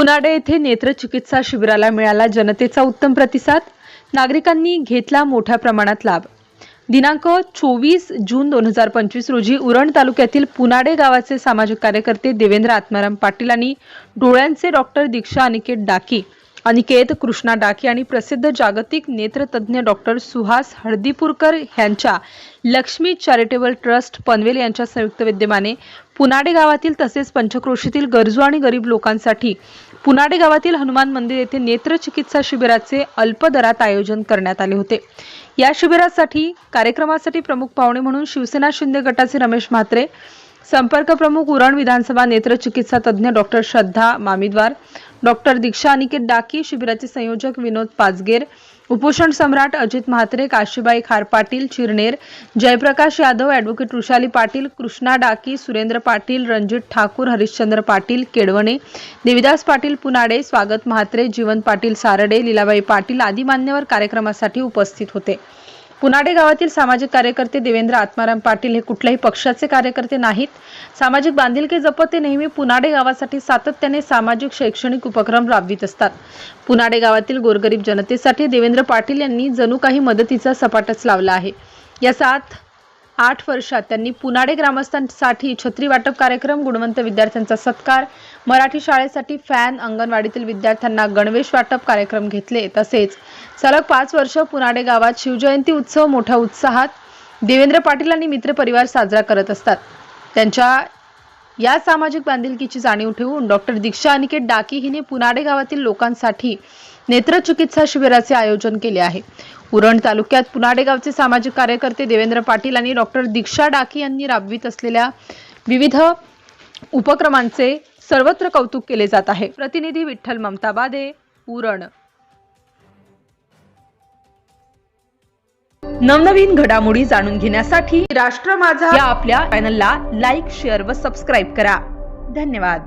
पुनाडे येथे नेत्रचिकित्सा शिबिराला मिळाला जनतेचा उत्तम प्रतिसाद. नागरिकांनी घेतला मोठ्या प्रमाणात लाभ. दिनांक चोवीस जून दोन हजार पंचवीस रोजी उरण तालुक्यातील पुनाडे गावाचे सामाजिक कार्यकर्ते देवेंद्र आत्माराम पाटील आणि डोळ्यांचे डॉक्टर दीक्षा अनिकेत डाकी अनिकेत कृष्णा डाकी आणि प्रसिद्ध जागतिक नेत्रतज्ञ डॉक्टर सुहास हळदीपूरकर यांच्या लक्ष्मी चॅरिटेबल ट्रस्ट पनवेल यांच्या संयुक्त विद्यमाने पुनाडे गावातील तसेच पंचक्रोशीतील गरजू आणि गरीब लोकांसाठी पुनाडे गावातील हनुमान मंदिर येथे नेत्रचिकित्सा शिबिराचे अल्प दरात आयोजन करण्यात आले होते. या शिबिरासाठी कार्यक्रमासाठी प्रमुख पाहुणे म्हणून शिवसेना शिंदे गटाचे रमेश म्हात्रे संपर्क प्रमुख उरण विधानसभा नेत्रचिकित्सा तज्ज्ञ डॉक्टर श्रद्धा मामिद्वार डॉक्टर दीक्षा अनिकेत डाकी शिबिराचे संयोजक विनोद पाचगेर उपोषण सम्राट अजित म्हात्रे काशीबाई खार पाटील चिरनेर जयप्रकाश यादव ॲडव्होकेट वृषाली पाटील कृष्णा डाकी सुरेंद्र पाटील रणजित ठाकूर हरिश्चंद्र पाटील केडवणे देविदास पाटील पुनाडे स्वागत म्हात्रे जीवन पाटील सारडे लीलाबाई पाटील आदी मान्यवर कार्यक्रमासाठी उपस्थित होते. पुनाडे गावातील सामाजिक कार्यकर्ते देवेंद्र आत्माराम पाटील हे कुठल्याही पक्षाचे कार्यकर्ते नाहीत. सामाजिक बांधिलकी जपत ते नेहमी पुनाडे गावासाठी सातत्याने सामाजिक शैक्षणिक उपक्रम राबवित असतात. पुनाडे गावातील गोरगरीब जनतेसाठी देवेंद्र पाटील यांनी जणू काही मदतीचा सपाटच लावला आहे. या सात आठ वर्षात त्यांनी पुनाडे ग्रामस्थांसाठी छत्री वाटप कार्यक्रम गुणवंत विद्यार्थ्यांचा सत्कार मराठी शाळेसाठी फॅन अंगणवाडीतील विद्यार्थ्यांना गणवेश वाटप कार्यक्रम घेतले. तसेच सलग पाच वर्ष पुनाडे गावात शिवजयंती उत्सव मोठ्या उत्साहात देवेंद्र पाटील आणि मित्र परिवार साजरा करत असतात. त्यांच्या या सामाजिक बांधिलकीची जाणीव ठेवून डॉक्टर दीक्षा अनिकेत डाकी हिने पुनाडे गावातील लोकांसाठी नेत्रचिकित्सा शिबिराचे आयोजन केले आहे. उरण तालुक्यात पुनाडे गावचे सामाजिक कार्यकर्ते देवेंद्र पाटील आणि डॉक्टर दीक्षा डाकी यांनी राबवित असलेल्या विविध उपक्रमांचे सर्वत्र कौतुक केले जात आहे. प्रतिनिधी विठ्ठल ममताबादे उरण नवनवीन घडामोडी जाणून घेण्यासाठी राष्ट्र माझा या आपल्या चॅनलला लाईक शेअर व सबस्क्राईब करा. धन्यवाद.